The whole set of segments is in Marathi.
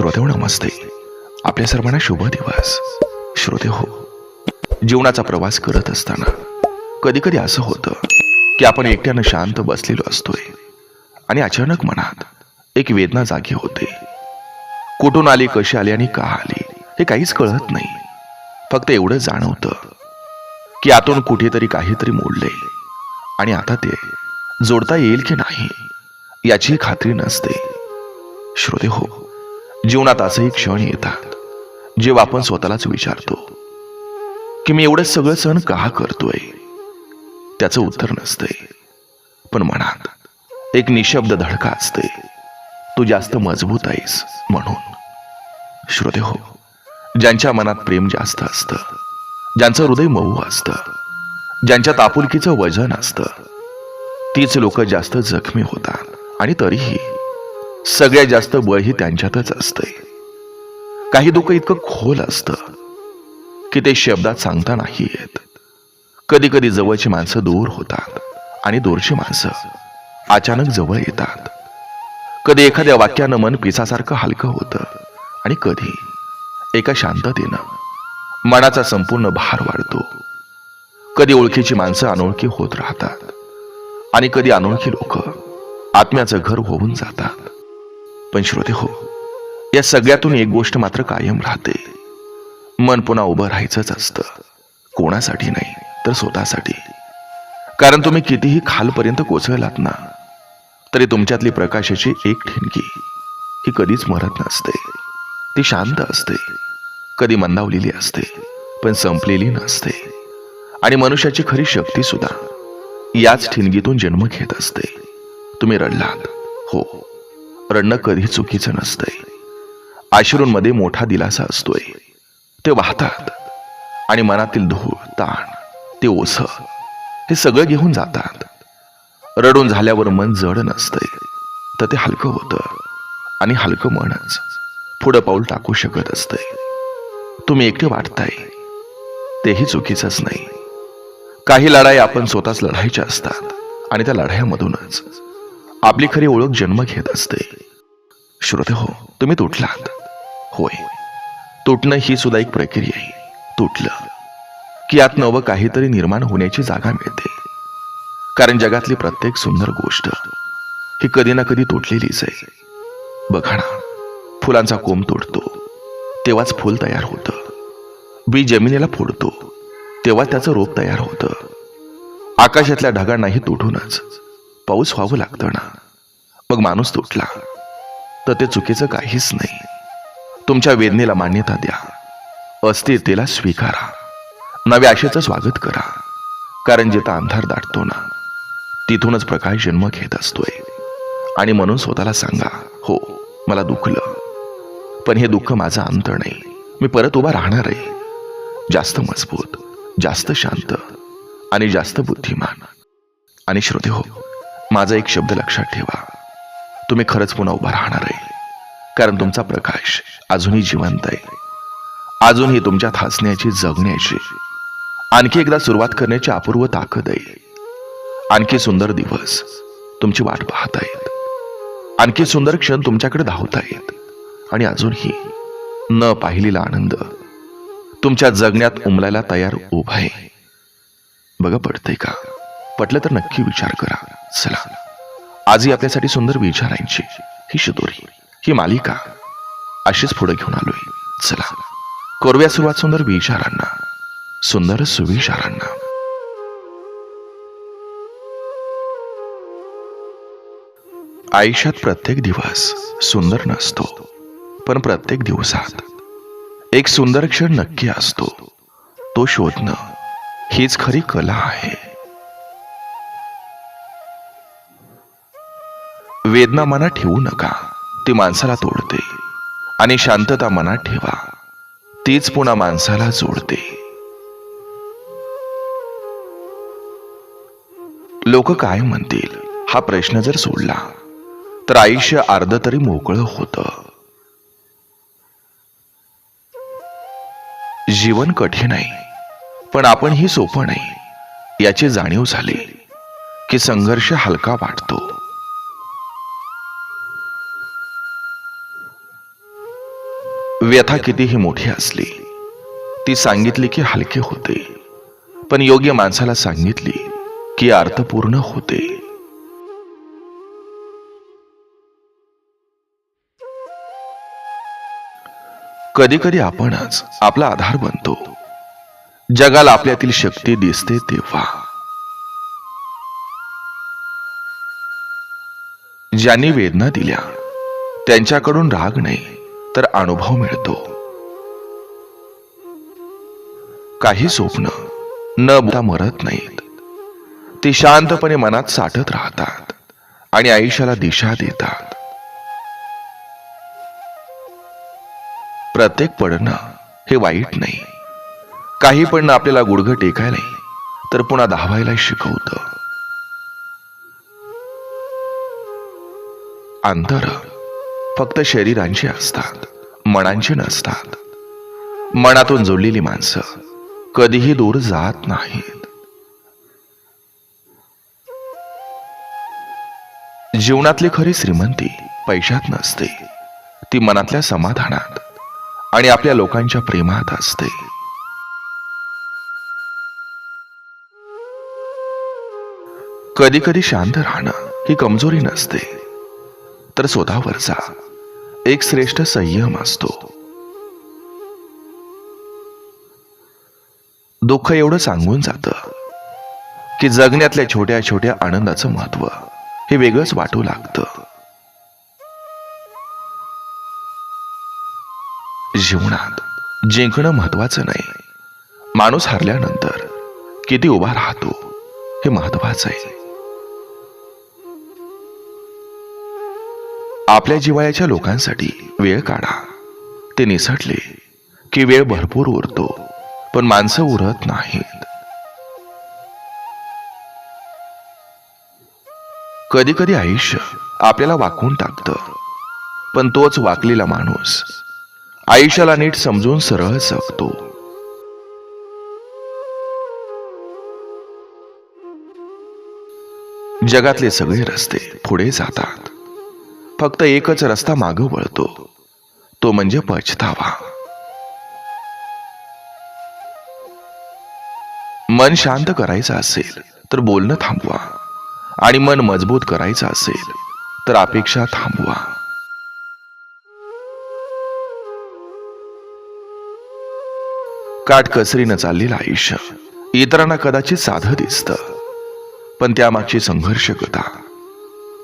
श्रोते नमस्ते आपल्या सर्वांना शुभ दिवस. श्रोते हो जीवनाचा प्रवास करत असताना कधी कधी असं होतं की आपण एकट्यानं शांत बसलेलो असतोय आणि अचानक मनात एक वेदना जागी होते. कुठून आली कशी आली आणि का आली हे काहीच कळत नाही. फक्त एवढं जाणवतं की आतून कुठेतरी काहीतरी मोडले आणि आता ते जोडता येईल की नाही याची खात्री नसते. श्रोते हो जीवनात असंही क्षण येतात जेव्हा आपण स्वतःलाच विचारतो की मी एवढं सगळं सण का करतोय? त्याचं उत्तर नसतंय. पण मनात एक निशब्द धडका असते तू जास्त मजबूत आहेस म्हणून. श्रोते हो ज्यांच्या मनात प्रेम जास्त असतं ज्यांचं हृदय मऊ असतं ज्यांच्यात आपुलकीचं वजन असतं तीच लोक जास्त जखमी होतात आणि तरीही सगळ्यात जास्त वयही त्यांच्यातच असते काही दुःख इतकं खोल असतं की ते शब्दात सांगता नाही येत. कधी कधी जवळची माणसं दूर होतात आणि दूरची माणसं अचानक जवळ येतात. कधी एखाद्या वाक्यानं मन पिसासारखं हलकं होतं आणि कधी एका शांततेनं मनाचा संपूर्ण भार वाढतो. कधी ओळखीची माणसं अनोळखी होत राहतात आणि कधी अनोळखी लोक आत्म्याचं घर होऊन जातात. पण श्रोते हो या सगळ्यातून एक गोष्ट मात्र कायम राहते. मन पुन्हा उभं राहायचंच असतं. कोणासाठी नाही तर स्वतःसाठी. कारण तुम्ही कितीही खालपर्यंत कोसळलात ना तरी तुमच्यातली प्रकाशाची एक ठिणगी ही कधीच मरत नसते. ती शांत असते. कधी मंदावलेली असते पण संपलेली नसते. आणि मनुष्याची खरी शक्ती सुद्धा याच ठिणगीतून जन्म घेत असते. तुम्ही रडलात हो. रडणं कधी चुकीचं नसतंय. आश्रूंमध्ये मोठा दिलासा असतोय. ते वाहतात आणि मनातील धूळ ताण ते ओस हे सगळं घेऊन जातात. रडून झाल्यावर मन जड नसतंय तर ते हलकं होतं आणि हलकं मनच पुढं पाऊल टाकू शकत असतंय. तुम्ही एकटे वाटताय तेही चुकीचंच नाही. काही लढाई आपण स्वतःच लढायच्या असतात आणि त्या लढाईमधूनच आपली खरी ओळख जन्म घेत असते. श्रोते हो तुम्ही तुटलात. होय. तुटणं ही सुद्धा एक प्रक्रिया आहे. तुटलं की आत नवं काहीतरी निर्माण होण्याची जागा मिळते. कारण जगातली प्रत्येक सुंदर गोष्ट ही कधी ना कधी तुटलेलीच आहे. बघा ना फुलांचा कोंब तुटतो तेव्हाच फुल तयार होतं. बी जमिनीला फोडतो तेव्हा त्याचं रोप तयार होतं. आकाशातल्या ढगांनाही तुटूनच पाऊस व्हावं लागतं ना. मग माणूस तुटला. तर ते चुकीचं काहीच नाही. तुमच्या वेदनेला मान्यता द्या. अस्थिरतेला स्वीकारा. नव्या आशेचं स्वागत करा. कारण जिथं अंधार दाटतो ना तिथूनच प्रकाश जन्म घेत असतोय. आणि म्हणून स्वतःला सांगा हो मला दुखलं. पण हे दुःख माझा अंत नाही. मी परत उभा राहणार आहे. जास्त मजबूत जास्त शांत आणि जास्त बुद्धिमान. आणि श्रोते हो माझा एक शब्द लक्षात ठेवा. तुम्ही खरंच पुन्हा उभा राहणार आहे. कारण तुमचा प्रकाश अजूनही जिवंत आहे. अजूनही तुमच्यात हसण्याची जगण्याची आणखी एकदा सुरुवात करण्याची अपूर्व ताकद आहे. आणखी सुंदर दिवस तुमची वाट पाहत आहेत. आणखी सुंदर क्षण तुमच्याकडे धावत आहेत. आणि अजूनही न पाहिलेला आनंद तुमच्या जगण्यात उमलायला तयार उभा आहे. बघा पडतंय का? पटलं तर नक्की विचार करा. चला. आजही आपल्यासाठी सुंदर विचारांची ही शिदोरी ही मालिका अशीच पुढे घेऊन आलोय. चला. कोरव्या सुरुवात सुंदर विचारांना सुंदर सुविचारांना. आयुष्यात प्रत्येक दिवस सुंदर नसतो पण प्रत्येक दिवसात एक सुंदर क्षण नक्की असतो. तो शोधणं हीच खरी कला आहे. वेदना मनात ठेवू नका. ती माणसाला तोडते. आणि शांतता मनात ठेवा. तीच पुन्हा माणसाला जोडते. लोक काय म्हणतील? हा प्रश्न जर सोडला तर आयुष्य अर्ध तरी मोकळं होतं. जीवन कठीण आहे पण आपण ही सोपं नाही. याची जाणीव झाली की संघर्ष हलका वाटतो. व्यथा कितीही मोठी असली ती सांगितली की हलके होते. पण योग्य माणसाला सांगितली की अर्थपूर्ण होते. कधी कधी आपणच आपला आधार बनतो. जगाला आपल्यातील शक्ती दिसते तेव्हा. ज्यांनी वेदना दिल्या त्यांच्याकडून राग नाही. तर अनुभव मिळतो. काही स्वप्न न बोलता मरत नाहीत. ती शांतपणे मनात साठत राहतात आणि आयुष्याला दिशा देतात. प्रत्येक पडणं हे वाईट नाही. काही पडणं आपल्याला गुडघं टेकाय नाही तर पुन्हा धावायला शिकवतं. अंतर फक्त शरीरांची असतात मनांची नसतात. मनातून जोडलेली माणसं कधीही दूर जात नाहीत. जीवनातली खरी श्रीमंती पैशात नसते. ती मनातल्या समाधानात आणि आपल्या लोकांच्या प्रेमात असते. कधी कधी शांत राहणं ही कमजोरी नसते. तर स्वतःवरचा एक श्रेष्ठ संयम असतो. दुःख एवढं सांगून जातं की जगण्यातल्या छोट्या छोट्या आनंदाचं महत्त्व हे वेगळंच वाटू लागतं. जीवनात जिंकणं महत्वाचं नाही. माणूस हरल्यानंतर किती उभा राहतो हे महत्वाचं आहे. आपल्या जिवाळ्याच्या लोकांसाठी वेळ काढा. ते निसटले की वेळ भरपूर उरतो पण माणसं उरत नाहीत. कधी कधी आयुष्य आपल्याला वाकून टाकतं पण तोच वाकलेला माणूस आयुष्याला नीट समजून सरळ जगतो. जगातले सगळे रस्ते पुढे जातात. फक्त एकच रस्ता मागं वळतो. तो म्हणजे पछतावा. मन शांत करायचं असेल तर बोलणं थांबवा. आणि मन मजबूत करायचं असेल तर अपेक्षा थांबवा. काटकसरीनं चाललेलं आयुष्य इतरांना कदाचित साधं दिसतं पण त्यामागची संघर्ष कथा.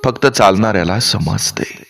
फक्त चालणाऱ्याला समजते.